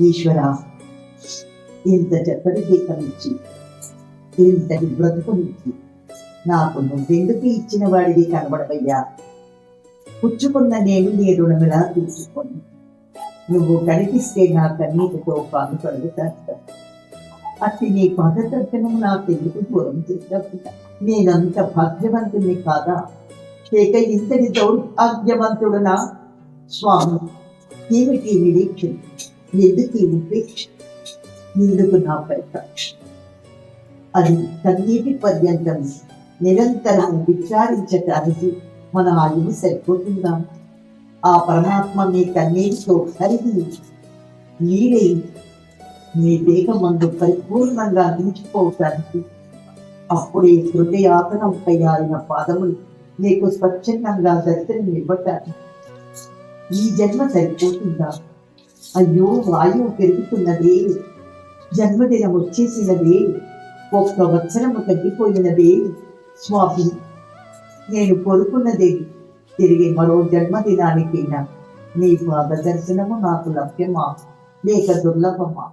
ఈశ్వర ఇంతటి చక్కటి దీపం ఇచ్చి ఇంతటి బ్రతుకునిచ్చి నాకు. నువ్వెందుకు ఇచ్చిన వాడివి కనబడవయ్యా? పుచ్చుకున్న నేను నీ రుణమిలా తీర్చుకొని నువ్వు కనిపిస్తే నా కన్నీటితో పాలు కలుగుతాను అట్టి నీ పదతత్వము నాకెందుకు దూరం చేసినప్పుడు నేనంత భాగ్యవంతుని కాదా? లేక ఇంతటి దౌర్భాగ్యవంతుడునా? స్వామి ఏమిటి నిరీక్షణ? ఎందుకు ఈ ఉపేక్ష ఎందుకు నాపై కక్ష. అది కన్నీటి పర్యంతం నిరంతరం విచారించటానికి మన ఆయువు సరిపోతుందా? ఆ పరమాత్మ మీ కన్నీటితో కరిగి మీరే మీ దేహమందు పరిపూర్ణంగా నిలిచిపోవటానికి అప్పుడే హృదయాతనంపై ఆయన పాదములు నీకు స్వచ్ఛందంగా దర్శనం ఇవ్వటానికి ఈ జన్మ సరిపోతుందా? అయ్యో వాయువు పెరుగుతున్నదే. జన్మదినం వచ్చేసినదే. ఒక్క వత్సరము తగ్గిపోయినదే. స్వామి నేను కోరుకున్నదే. తిరిగి మరో జన్మదినానికైనా నీ పాద దర్శనము నాకు లభ్యమా? లేక దుర్లభమా?